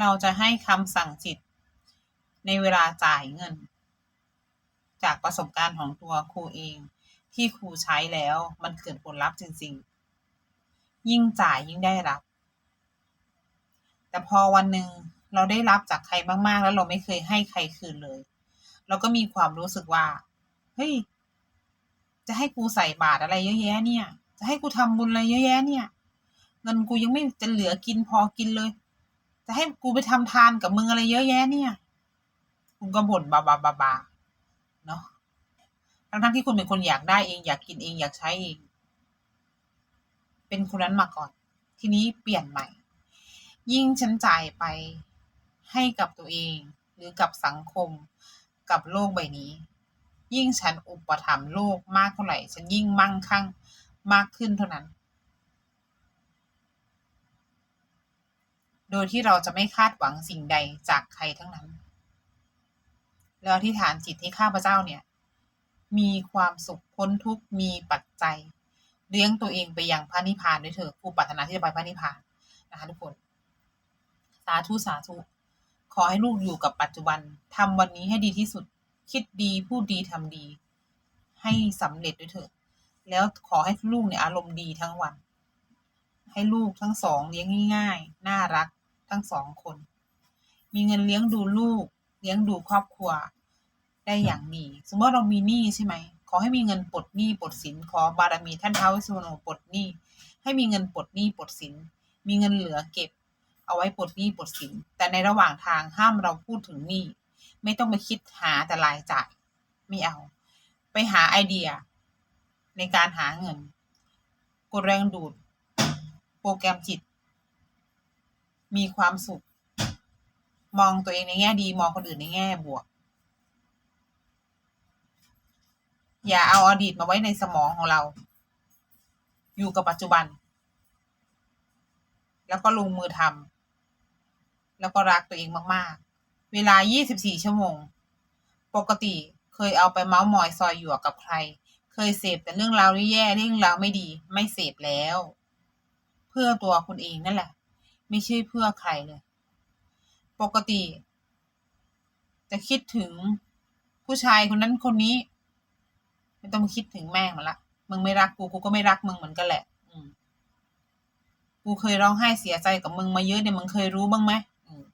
เราจะให้คำสั่งจิต ในเวลาจ่ายเงิน จากประสบการณ์ของตัวครูเอง ที่ครูใช้แล้วมันเกิดผลลัพธ์จริง ๆ ยิ่งจ่ายยิ่งได้รับ แต่พอวันหนึ่งเราได้รับจากใครมากๆ แล้วเราไม่เคยให้ใครคืนเลย เราก็มีความรู้สึกว่า เฮ้ย จะให้กูใส่บาตรอะไรเยอะแยะเนี่ย จะให้กูทำบุญอะไรเยอะแยะเนี่ย เงินกูยังไม่จะเหลือกินพอกินเลย จะให้กูไปทำทานกับมึงอะไรเยอะแยะเนี่ย คุณก็บ่นบาบาบาบาเนาะทั้งทั้งที่คุณเป็นคนอยากได้เองอยากกินเองอยากใช้เอง เป็นคนนั้นมาก่อน ทีนี้เปลี่ยนใหม่ ยิ่งฉันจ่ายไปให้กับตัวเอง หรือกับสังคมกับโลกใบนี้ ยิ่งฉันอุปถัมภ์โลกมากเท่าไหร่ ฉันยิ่งมั่งคั่งมากขึ้นเท่านั้น ดยที่เราจะไม่คาดหวังสิ่งใดจากใครทั้งนั้น แล้วอธิษฐานจิตให้ข้าพเจ้าเนี่ย มีความสุขพ้นทุกข์มีปัจจัย เลี้ยงตัวเองไปยังพระนิพพานด้วยเถอะผู้ปรารถนาที่จะไปพระนิพพานนะคะทุกคน สาธุสาธุขอให้ลูกอยู่กับปัจจุบันทำวันนี้ให้ดีที่สุด คิดดีพูดดีทำดี ให้สำเร็จด้วยเถอะแล้วขอให้ลูกเนี่ยอารมณ์ดีทั้งวัน ให้ลูกทั้งสองเลี้ยงง่ายๆ น่ารัก ทั้งสองคน มีเงินเลี้ยงดูลูก เลี้ยงดูครอบครัว ได้อย่างดี สมมติว่าเรามีหนี้ใช่ไหม ขอให้มีเงินปลดหนี้ปลดสิน ขอบารมีท่านท้าวิสุวรรณปลดหนี้ ให้มีเงินปลดหนี้ปลดสิน มีเงินเหลือเก็บ เอาไว้ปลดหนี้ปลดสิน แต่ในระหว่างทางห้ามเราพูดถึงหนี้ ไม่ต้องไปคิดหาแต่รายจ่าย ไม่เอา ไปหาไอเดีย ในการหาเงิน กดแรงดูด โปรแกรมจิต มีความสุข มองตัวเองในแง่ดี มองคนอื่นในแง่บวก อย่าเอาอดีตมาไว้ในสมองของเรา อยู่กับปัจจุบัน แล้วก็ลงมือทำแล้วก็รักตัวเองมาก ๆ เวลา 24 ชั่วโมง ปกติเคยเอาไปเมาส์มอยซอยหยวกกับใคร เคยเสพแต่เรื่องราวแย่เรื่องราวไม่ดี ไม่เสพแล้ว เพื่อตัวคุณเองนั่นแหละ ไม่ใช่เพื่อใครเลย ปกติ จะคิดถึงผู้ชายคนนั้นคนนี้ ไม่ต้องมาคิดถึงแม่งมันละมึงไม่รักกูกูก็ไม่รักมึงเหมือนกันแหละ อืมกูเคยร้องไห้เสียใจกับมึงมาเยอะเนี่ยมึงเคยรู้บ้างไหมม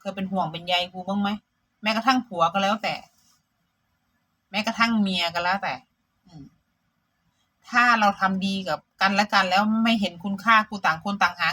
เคยเป็นห่วงเป็นใยกูบ้างไหมแม้กระทั่งผัวก็แล้วแต่ แม้กระทั่งเมียก็แล้วแต่ถ้าเราทำดีกับกันและกันแล้วไม่เห็นคุณค่ากูต่างคนต่างหา